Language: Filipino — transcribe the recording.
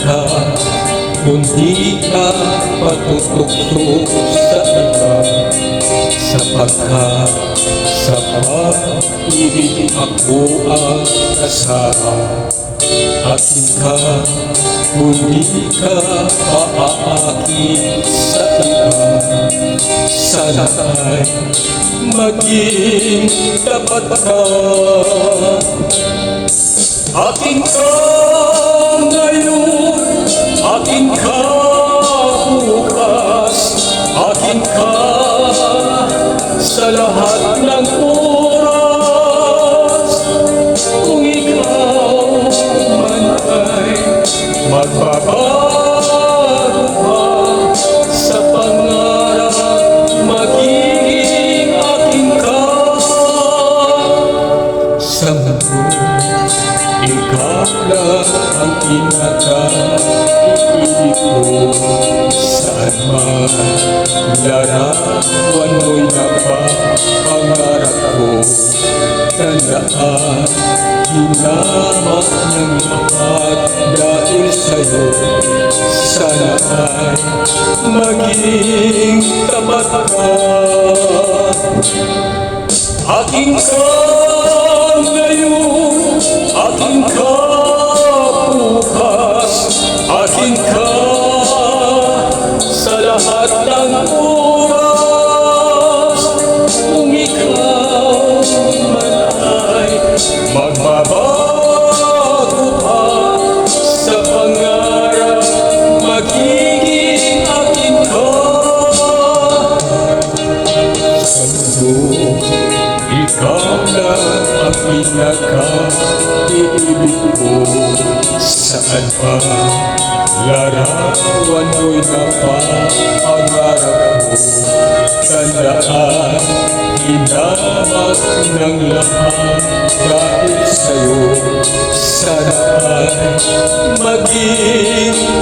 Ka, kundi ka patutukso sa iba Sapagkat sa pag-ibig ako ang kasama. Akin ka, kundi ka paaakit sa iba. Sana ay maging tapat ka. Akin ka ngayon, akin ka magbabago sa pangarap, magiging akin ka sa. Ikaw lang ang pinaka-ibig ko Saan man larawan mo'y napapangarap ko Tandaan, hinamak ng lahat dahil sa'yo Sana ay maging tapat ka Aking ka ngayon, aking ka bukas, aking ka sa lahat ng oras. Kung ikaw man ay magbabago Ikaw lang ang pinaka-iibig ko Saan pa larawan mo'y napapangarap ko Tandaan, hinamak ng lahat dahil sa'yo. Sana ay maging